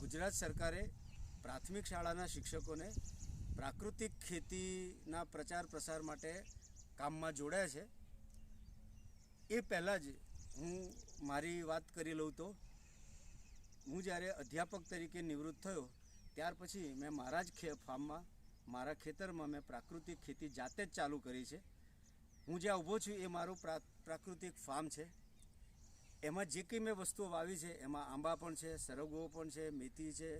ગુજરાત સરકારે પ્રાથમિક શાળાના શિક્ષકોને પ્રાકૃતિક ખેતીના પ્રચાર પ્રસાર માટે કામમાં જોડ્યા છે. એ પહેલાં જ હું મારી વાત કરી લઉં તો, હું જ્યારે અધ્યાપક તરીકે નિવૃત્ત થયો, ત્યાર પછી મેં મારા જ ખે, ફાર્મમાં, મારા ખેતરમાં મેં પ્રાકૃતિક ખેતી જાતે જ ચાલુ કરી છે. હું જ્યાં ઊભો છું એ મારું પ્રા, પ્રાકૃતિક ફાર્મ છે. એમાં જે કંઈ મેં વસ્તુઓ વાવી છે, એમાં આંબા પણ છે, સરગવો પણ છે, મેથી છે,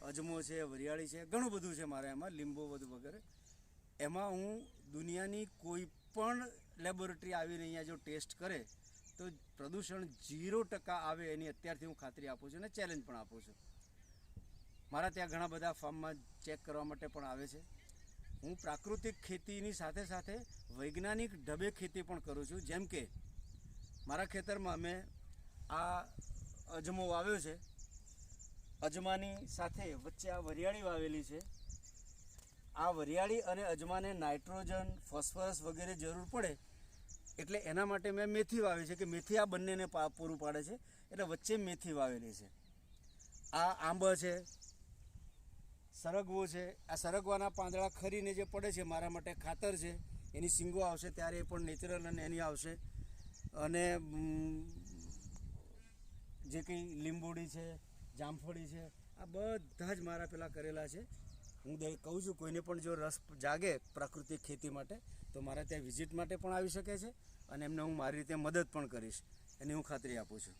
અજમો છે, વરિયાળી છે, ઘણું બધું છે મારે એમાં, લીંબુ બધું વગેરે. એમાં હું દુનિયાની કોઈ પણ લેબોરેટરી આવીને અહીંયા જો ટેસ્ટ કરે, તો પ્રદૂષણ ઝીરો ટકા આવે એની અત્યારથી હું ખાતરી આપું છું અને ચેલેન્જ પણ આપું છું. મારા ત્યાં ઘણા બધા ફાર્મમાં ચેક કરવા માટે પણ આવે છે. હું પ્રાકૃતિક ખેતીની સાથે સાથે વૈજ્ઞાનિક ઢબે ખેતી પણ કરું છું. જેમ કે મારા ખેતરમાં મેં આ અજમો વાવ્યો છે. અજમાની સાથે વચ્ચે આ વરિયાળી વાવેલી છે. આ વરિયાળી અને અજમાને નાઇટ્રોજન, ફોસ્ફરસ વગેરે જરૂર પડે એટલે એના માટે મેં મેથી વાવી છે કે મેથી આ બંનેને પૂરું પાડે છે. એટલે વચ્ચે મેથી વાવેલી છે. આ આંબ છે, સરગવો છે. આ સરગવાના પાંદડા ખરીને જે પડે છે મારા માટે ખાતર છે. એની સિંગો આવશે ત્યારે એ પણ નેચરલ અને એની આવશે. અને જે કંઈ લીંબોડી છે, જામફળી છે, આ બધા જ મારા પેલા કરેલા છે. હું કહું છું, કોઈને પણ જો રસ જાગે પ્રાકૃતિક ખેતી માટે, તો મારા ત્યાં વિઝિટ માટે પણ આવી શકે છે અને એમને હું મારી રીતે મદદ પણ કરીશ. એની હું ખાતરી આપું છું.